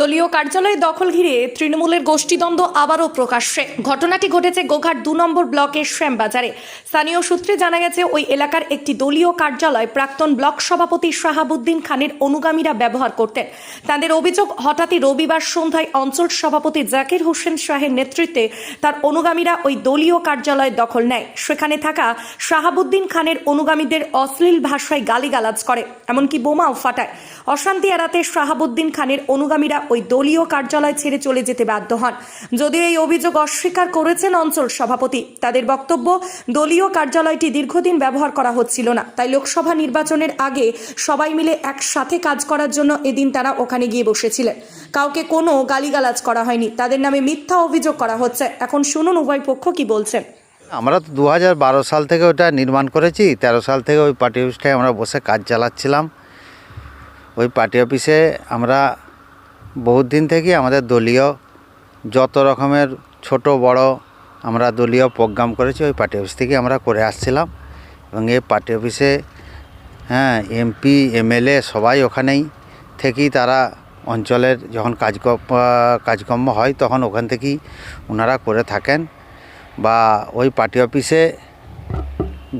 দলীয় কার্যালয়ে দখল ঘিরে তৃণমূলের গোষ্ঠীদ্বন্দ্ব আবারও প্রকাশ্যে। ঘটনাটি ঘটেছে গোঘাট দু নম্বর ব্লকের শ্যামবাজারে। স্থানীয় সূত্রে জানা গেছে, ওই এলাকার একটি দলীয় কার্যালয় প্রাক্তন ব্লক সভাপতি শাহাবুদ্দিন খানের অনুগামীরা ব্যবহার করতেন। তাদের অভিযোগ, হঠাৎই রবিবার সন্ধ্যায় অঞ্চল সভাপতি জাকির হোসেন শাহের নেতৃত্বে তার অনুগামীরা ওই দলীয় কার্যালয় দখল নেয়। সেখানে থাকা শাহাবুদ্দিন খানের অনুগামীদের অশ্লীল ভাষায় গালিগালাজ করে, এমনকি বোমাও ফাটায়। অশান্তি এড়াতে শাহাবুদ্দিন খানের অনুগামীরা ওই দলীয় কার্যালয় ছেড়ে চলে যেতে বাধ্য হন। যদিও এই অভিযোগ অস্বীকার করেছেন অঞ্চল সভাপতি, তাদের বক্তব্য, দলীয় কার্যালয়টি দীর্ঘদিন ব্যবহার করা হচ্ছিল না, তাই লোকসভা নির্বাচনের আগে সবাই মিলে একসাথে কাজ করার জন্য এদিন তারা ওখানে গিয়ে বসেছিলেন। কাউকে কোনো গালিগালাজ করা হয়নি, তাদের নামে মিথ্যা অভিযোগ করা হচ্ছে। এখন শুনুন উভয় পক্ষ কি বলছেন। আমরা তো দু হাজার বারো সাল থেকে ওটা নির্মাণ করেছি, তেরো সাল থেকে ওই পার্টি অফিসটায় আমরা বসে কাজ চালাচ্ছিলাম। ওই পার্টি অফিসে আমরা বহুত দিন থেকেই আমাদের দলীয় যত রকমের ছোট বড় আমরা দলীয় প্রোগ্রাম করেছি, ওই পার্টি অফিস থেকে আমরা করে আসছিলাম। এবং এই পার্টি অফিসে হ্যাঁ এমপি, এমএলএ সবাই ওখানেই থেকেই তারা অঞ্চলের যখন কাজকর্ম কাজকর্ম হয় তখন ওখান থেকেই ওনারা করে থাকেন। বা ওই পার্টি অফিসে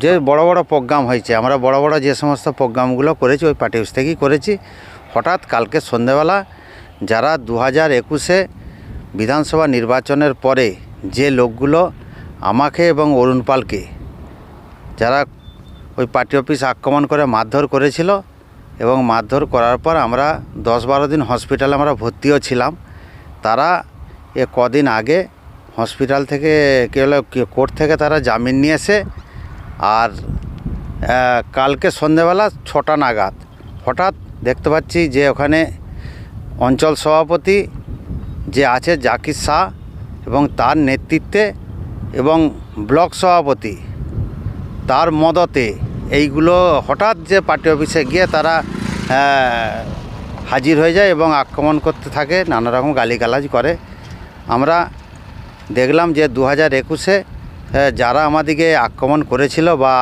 যে বড় বড় প্রোগ্রাম হয়েছে, আমরা বড় বড় যে সমস্ত প্রোগ্রামগুলো করেছি ওই পার্টি অফিস থেকেই করেছি। হঠাৎ কালকে সন্ধেবেলা যারা দু হাজার একুশে বিধানসভা নির্বাচনের পরে যে লোকগুলো আমাকে এবং অরুণ পালকে, যারা ওই পার্টি অফিস আক্রমণ করে মারধর করেছিল এবং মারধর করার পর আমরা দশ বারো দিন হসপিটালে আমরা ভর্তিও ছিলাম, তারা এ কদিন আগে হসপিটাল থেকে কী হলো কোর্ট থেকে তারা জামিন নিয়ে এসে আর কালকে সন্ধেবেলা ছটা নাগাদ হঠাৎ দেখতে পাচ্ছি যে ওখানে অঞ্চল সভাপতি যে আছে জাকির শাহ এবং তার নেতৃত্বে এবং ব্লক সভাপতি তার মদতে এইগুলো হঠাৎ যে পার্টি অফিসে গিয়ে তারা হাজির হয়ে যায় এবং আক্রমণ করতে থাকে, নানা রকম গালিগালাজ করে। আমরা দেখলাম যে দু হাজার একুশে যারা আমাদেরকে আক্রমণ করেছিল বা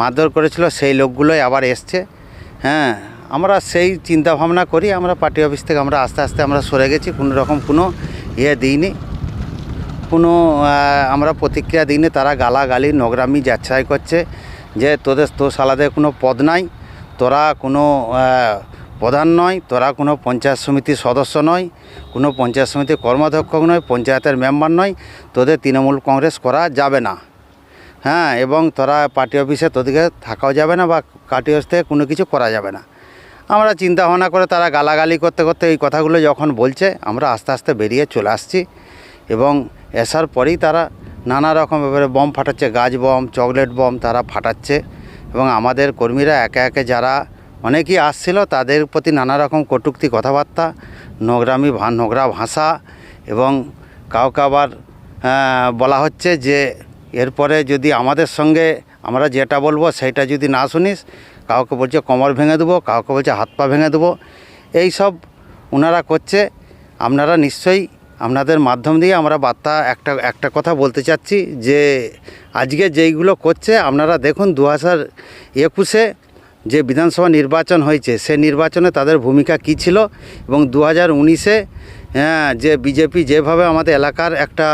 মারধর করেছিল সেই লোকগুলোই আবার এসছে হ্যাঁ। আমরা সেই চিন্তা ভাবনা করি, আমরা পার্টি অফিস থেকে আমরা আস্তে আস্তে আমরা সরে গেছি, কোনো রকম কোনো ইয়ে দিইনি। কোনো আমরা প্রতিক্রিয়া দিইনি, তারা গালাগালি, নোংরামি যাচ্ছাই করছে যে তোদের তো সালাদের কোনো পদ নাই, তোরা কোনো প্রধান নয়, তোরা কোনো পঞ্চায়েত সমিতির সদস্য নয়, কোনো পঞ্চায়েত সমিতির কর্মাধ্যক্ষ নয়, পঞ্চায়েতের মেম্বার নয়, তোদের তৃণমূল কংগ্রেস করা যাবে না। হ্যাঁ এবং তোরা পার্টি অফিসে তোদেরকে থাকাও যাবে না বা পার্টি অফিস থেকে কোনো কিছু করা যাবে না। আমরা চিন্তা ভাবনা করে তারা গালাগালি করতে করতে এই কথাগুলো যখন বলছে, আমরা আস্তে আস্তে বেরিয়ে চলে আসছি এবং আসার পরেই তারা নানা রকম এবারে বম ফাটাচ্ছে, গাছ বম, চকলেট বম তারা ফাটাচ্ছে এবং আমাদের কর্মীরা একে একে যারা অনেকেই আসছিল তাদের প্রতি নানা রকম কটূক্তি কথাবার্তা, নোংরামি নোংরা ভাষা এবং কাউকে আবার বলা হচ্ছে যে এরপরে যদি আমাদের সঙ্গে আমরা যেটা বলব সেটা যদি না শুনিস কাউকে বলছে কোমর ভেঙে দেবো, কাউকে বলছে হাত পা ভেঙে দেবো। এই সব ওনারা করছে। আপনারা নিশ্চয়ই আপনাদের মাধ্যম দিয়ে আমরা বার্তা একটা একটা কথা বলতে চাচ্ছি যে আজকে যেইগুলো করছে, আপনারা দেখুন দু হাজার একুশে যে বিধানসভা নির্বাচন হয়েছে, সে নির্বাচনে তাদের ভূমিকা কী ছিল এবং দু হাজার উনিশে হ্যাঁ যে বিজেপি যেভাবে আমাদের এলাকার একটা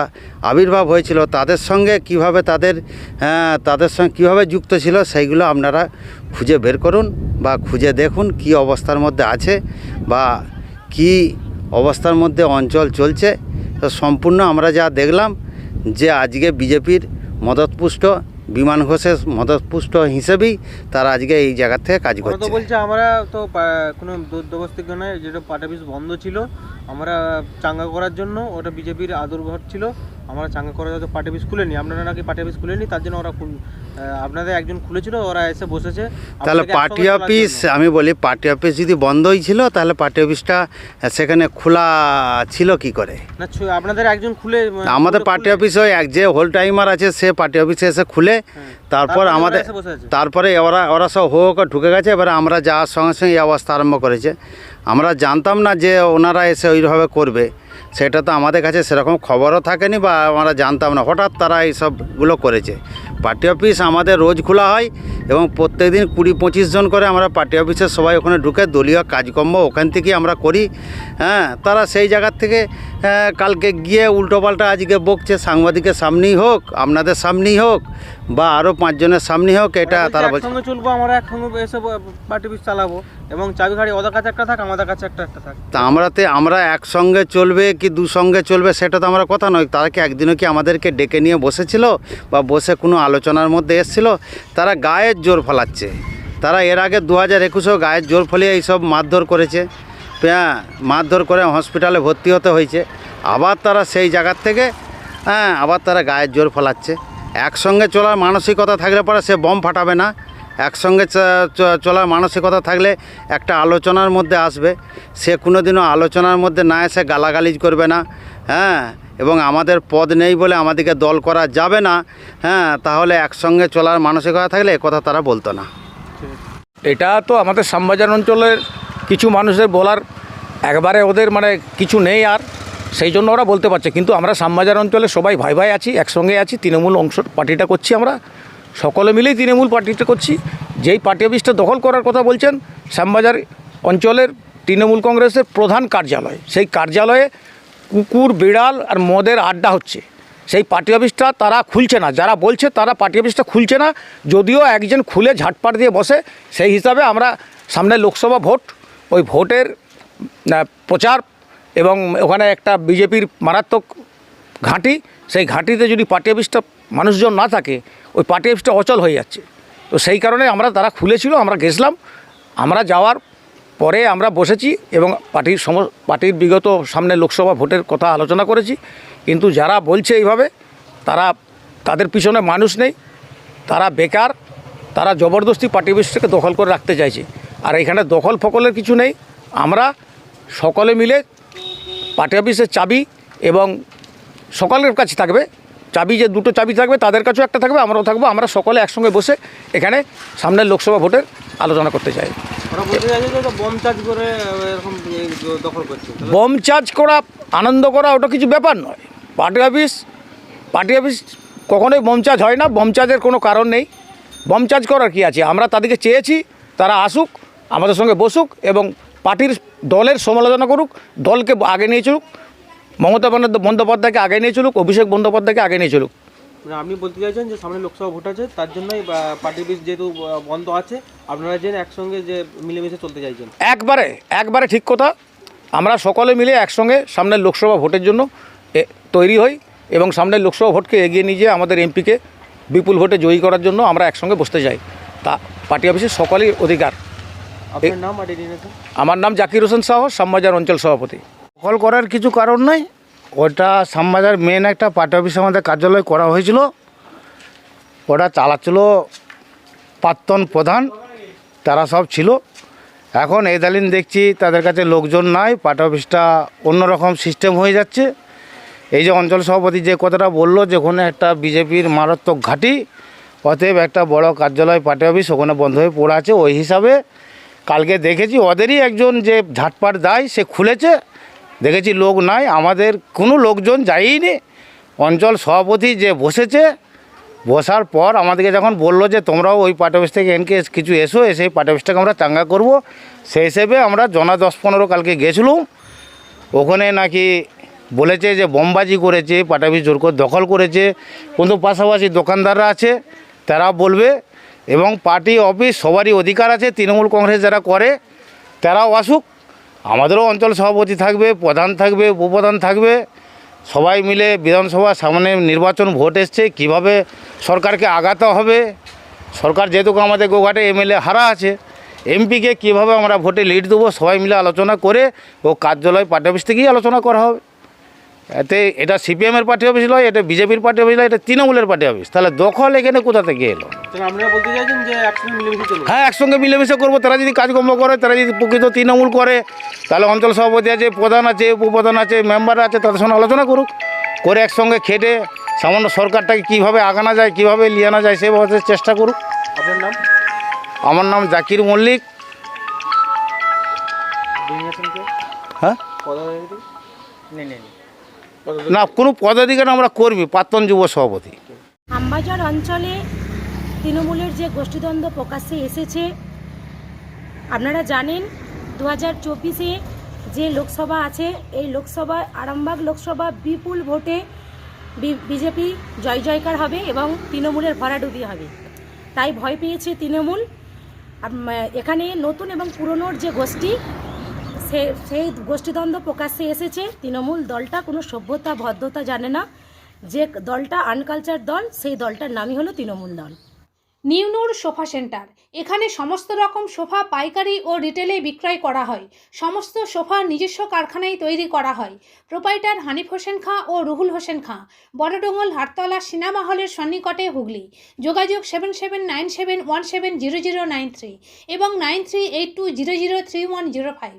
আবির্ভাব হয়েছিল, তাদের সঙ্গে কীভাবে তাদের হ্যাঁ তাদের সঙ্গে কীভাবে যুক্ত ছিল, সেইগুলো আপনারা খুঁজে বের করুন বা খুঁজে দেখুন কি অবস্থার মধ্যে আছে বা কি অবস্থার মধ্যে অঞ্চল চলছে। তো সম্পূর্ণ আমরা যা দেখলাম যে আজকে বিজেপির মদতপুষ্ট বিমান ঘোষের মদতপুষ্ট হিসেবেই তারা আজকে এই জায়গা থেকে কাজ করছে। বলছে আমরা তো কোনো দুর্দবস্থিক নয় যেটা পার্টি পিস বন্ধ ছিল আমরা চাঙ্গা করার জন্য ওটা বিজেপির আদর ঘর ছিল আমরা চাঙ্গা করার জন্য পাটাপিস খুলে নিই আপনারা নাকি পাটাপিস খুলে নিই তার জন্য ওরা আপনাদের একজন খুলেছিল ওরা এসে বসেছে। তাহলে পার্টি অফিস আমি বলি পার্টি অফিস যদি বন্ধই ছিল তাহলে পার্টি অফিসটা সেখানে খোলা ছিল কি করে? না আপনাদের একজন খুলে আমাদের পার্টি অফিস ওই এক যে হোল টাইমার আছে সে পার্টি অফিসে এসে খুলে হ্যাঁ। তারপর আমাদের। তারপরে ওরা ওরা সব হো ঢুকে গেছে এবারে আমরা যাওয়ার সঙ্গে সঙ্গে এই অবস্থা আরম্ভ করেছে। আমরা জানতাম না যে ওনারা এসে ওইভাবে করবে। সেটা তো আমাদের কাছে সেরকম খবরও থাকেনি বা আমরা জানতাম না। হঠাৎ তারা এইসবগুলো করেছে। পার্টি অফিস আমাদের রোজ খোলা হয় এবং প্রত্যেকদিন কুড়ি পঁচিশ জন করে আমরা পার্টি অফিসের সবাই ওখানে ঢুকে দলীয় কাজকর্ম ওখান থেকেই আমরা করি। হ্যাঁ তারা সেই জায়গার থেকে হ্যাঁ, কালকে গিয়ে উল্টোপাল্টা আজকে বকছে সাংবাদিকের সামনেই হোক আপনাদের সামনেই হোক বা আরও পাঁচজনের সামনেই হোক এটা তারা বলছে। চলবো আমরা একসঙ্গে এসে পার্টি অফিস চালাবো। এবং চাবিখাড়ি ওদের কাছে একটা থাক, আমাদের কাছে একটা একটা থাক। তা আমরাতে, আমরা একসঙ্গে চলবে কি দুসঙ্গে চলবে সেটা তো আমরা কথা নয়। তারা কি একদিনও কি আমাদেরকে ডেকে নিয়ে বসেছিল বা বসে কোনো আলোচনার মধ্যে এসেছিল? তারা গায়ের জোর ফলাচ্ছে। তারা এর আগে দু হাজার একুশেও গায়ের জোর ফলিয়ে এইসব মারধর করেছে। হ্যাঁ মারধর করে হসপিটালে ভর্তি হতে হয়েছে। আবার তারা সেই জায়গার থেকে হ্যাঁ আবার তারা গায়ের জোর ফলাচ্ছে। একসঙ্গে চলার মানসিকতা থাকলে পরে সে বম ফাটাবে না। একসঙ্গে চলার মানসিকতা থাকলে একটা আলোচনার মধ্যে আসবে। সে কোনোদিনও আলোচনার মধ্যে না এসে গালাগালিজ করবে না হ্যাঁ? এবং আমাদের পদ নেই বলে আমাদেরকে দল করা যাবে না হ্যাঁ? তাহলে একসঙ্গে চলার মানসিকতা থাকলে কথা তারা বলতো না। এটা তো আমাদের শ্যামবাজার অঞ্চলের কিছু মানুষের বলার একবারে ওদের মানে কিছু নেই আর, সেই জন্য ওরা বলতে পারছে। কিন্তু আমরা শ্যামবাজার অঞ্চলে সবাই ভাই ভাই আছি, একসঙ্গে আছি, তৃণমূল অংশ পার্টিটা করছি আমরা। সকলে মিলেই তৃণমূল পার্টিটা করছি। যেই পার্টি অফিসটা দখল করার কথা বলছেন, শ্যামবাজার অঞ্চলের তৃণমূল কংগ্রেসের প্রধান কার্যালয়। সেই কার্যালয়ে কুকুর, বিড়াল আর মদের আড্ডা হচ্ছে। সেই পার্টি অফিসটা তারা খুলছে না। যারা বলছে তারা পার্টি অফিসটা খুলছে না। যদিও একজন খুলে ঝাটপাট দিয়ে বসে, সেই হিসাবে আমরা সামনে লোকসভা ভোট, ওই ভোটের প্রচার এবং ওখানে একটা বিজেপির মারাত্মক ঘাঁটি, সেই ঘাঁটিতে যদি পার্টি অফিসটা মানুষজন না থাকে, ওই পার্টি অফিসটা অচল হয়ে যাচ্ছে। তো সেই কারণে আমরা তারা খুলেছিল, আমরা গেছিলাম। আমরা যাওয়ার পরে আমরা বসেছি এবং পার্টির সম, পার্টির বিগত সামনে লোকসভা ভোটের কথা আলোচনা করেছি। কিন্তু যারা বলছে এইভাবে, তারা, তাদের পিছনে মানুষ নেই। তারা বেকার, তারা জবরদস্তি পার্টি অফিসটাকে দখল করে রাখতে চাইছে। আর এখানে দখল ফকলের কিছু নেই। আমরা সকলে মিলে পার্টি অফিসের চাবি এবং সকলের কাছে থাকবে। চাবি যে দুটো চাবি থাকবে তাদের কাছেও একটা থাকবে আমরাও থাকব। আমরা সকলে একসঙ্গে বসে এখানে সামনের লোকসভা ভোটের আলোচনা করতে চাই। বম বম চার্জ করা আনন্দ করা ওটা কিছু ব্যাপার নয়। পার্টি অফিস পার্টি অফিস কখনোই বম চার্জ হয় না। বম চার্জের কোনো কারণ নেই। বম চার্জ করার কি আছে? আমরা তাদেরকে চেয়েছি তারা আসুক আমাদের সঙ্গে বসুক এবং পার্টির দলের সমালোচনা করুক দলকে আগে নিয়ে চলুক। মমতা বন্দ্যোপাধ্যায়- বন্দ্যোপাধ্যায়কে আগে নিয়ে চলুক অভিষেক বন্দ্যোপাধ্যায়কে আগে নিয়ে চলুক। মানে আপনি বলতে চাইছেন যে সামনে লোকসভা ভোট আছে তার জন্যই পার্টি অফিস যেহেতু বন্ধ আছে আপনারা যে একসঙ্গে যে মিলেমিশে চলতে চাইছেন? একবারে একবারে ঠিক কথা। আমরা সকলে মিলে একসঙ্গে সামনের লোকসভা ভোটের জন্য তৈরি হই এবং সামনের লোকসভা ভোটকে এগিয়ে নিয়ে যেয়ে আমাদের এমপিকে বিপুল ভোটে জয়ী করার জন্য আমরা একসঙ্গে বসতে যাই তা পার্টি অফিসের সকলেই অধিকার। আপনার নাম আমার নাম জাকির হোসেন সাহ শ্যামবাজার অঞ্চল সভাপতি। দখল করার কিছু কারণ নাই। ওটা শ্যামবাজার মেন একটা পার্টি অফিস আমাদের কার্যালয় করা হয়েছিল। ওটা চালাচ্ছিল প্রাক্তন প্রধান, তারা সব ছিল। এখন এদালিন দেখছি তাদের কাছে লোকজন নাই, পার্টি অফিসটা অন্যরকম সিস্টেম হয়ে যাচ্ছে। এই যে অঞ্চল সভাপতি যে কথাটা বলল, যে ওখানে একটা বিজেপির মারাত্মক ঘাঁটি, অতএব একটা বড় কার্যালয় পার্টি অফিস ওখানে বন্ধ হয়ে পড়ে আছে। ওই হিসাবে কালকে দেখেছি, ওদেরই একজন যে ঝাটপাট দেয়, সে খুলেছে। দেখেছি লোক নাই, আমাদের কোনো লোকজন যায়নি অঞ্চল সভাপতি যে বসেছে, বসার পর আমাদেরকে যখন বলল যে তোমরাও ওই পার্টি অফিস থেকে এনকে কিছু এসো, এসে পার্টি অফিসটাকে আমরা চাঙ্গা করব। সেই হিসেবে আমরা জনা দশ পনেরো কালকে গেছিলাম। ওখানে নাকি বলেছে যে বোমবাজি করেছে, পার্টি অফিস জোর করে দখল করেছে। কিন্তু পাশাপাশি দোকানদাররা আছে, তারা বলবে এবং পার্টি অফিস সবারই অধিকার আছে, তৃণমূল কংগ্রেস যারা করে, তারাও আসুক। আমাদেরও অঞ্চল সভাপতি থাকবে, প্রধান থাকবে, উপপ্রধান থাকবে। সবাই মিলে বিধানসভা সামনে নির্বাচন ভোট এসছে, কীভাবে সরকারকে আগাতে হবে? সরকার যেহেতু আমাদের গোঘাটে এমএলএ হারা আছে, এমপিকে কীভাবে আমরা ভোটে লিড দেবো? সবাই মিলে আলোচনা করে ও কার্যালয় পার্টি অফিস থেকেই আলোচনা করা হবে। এতে এটা সিপিএমের পার্টি অফিস নয় এটা বিজেপির পার্টি অফিস নয় এটা তৃণমূলের পার্টি অফিস। তাহলে দখল এখানে কোথা থেকে এলো? হ্যাঁ একসঙ্গে মিলেমিশে করব। তারা যদি কাজকর্ম করে তারা যদি প্রকৃত তৃণমূল করে তাহলে অঞ্চল সভাপতি আছে প্রধান আছে উপপ্রধান আছে মেম্বার আছে তাদের সঙ্গে আলোচনা করুক। করে একসঙ্গে খেটে সামান্য সরকারটাকে কীভাবে আগানো যায় কীভাবে নিয়ে আনা যায় সেভাবে চেষ্টা করুক। আপনার নাম? আমার নাম জাকির মল্লিক। হ্যাঁ? পদ না, কোনো পদাধিকার আমরা কর্মী প্রাক্তন যুব সভাপতি। আমবাজার অঞ্চলে তৃণমূলের যে গোষ্ঠীদ্বন্দ্ব প্রকাশ্যে এসেছে, আপনারা জানেন দু হাজার চব্বিশে যে লোকসভা আছে, এই লোকসভা, আরামবাগ লোকসভা বিপুল ভোটে বিজেপি জয় জয়কার হবে এবং তৃণমূলের ভরাডুবি হবে। তাই ভয় পেয়েছে তৃণমূল। এখানে নতুন এবং পুরনোর যে গোষ্ঠী সে, সেই গোষ্ঠীদ্বন্দ্ব প্রকাশ্যে এসেছে। তৃণমূল দলটা কোনো সভ্যতা, ভদ্রতা জানে না। যে দলটা আনকালচার দল, সেই দলটার নামই হলো তৃণমূল দল। নিউনুর সোফা সেন্টার। এখানে সমস্ত রকম সোফা পাইকারি ও রিটেলে বিক্রয় করা হয়। সমস্ত সোফা নিজস্ব কারখানায় তৈরি করা হয়। প্রোপাইটার হানিফ হোসেন খাঁ ও রুহুল হোসেন খাঁ। বড়ডোঙ্গল হাটতলা সিনেমা হলের সন্নিকটে হুগলি। যোগাযোগ seven seven nine seven one seven zero zero nine three এবং nine three eight two zero zero three one zero five.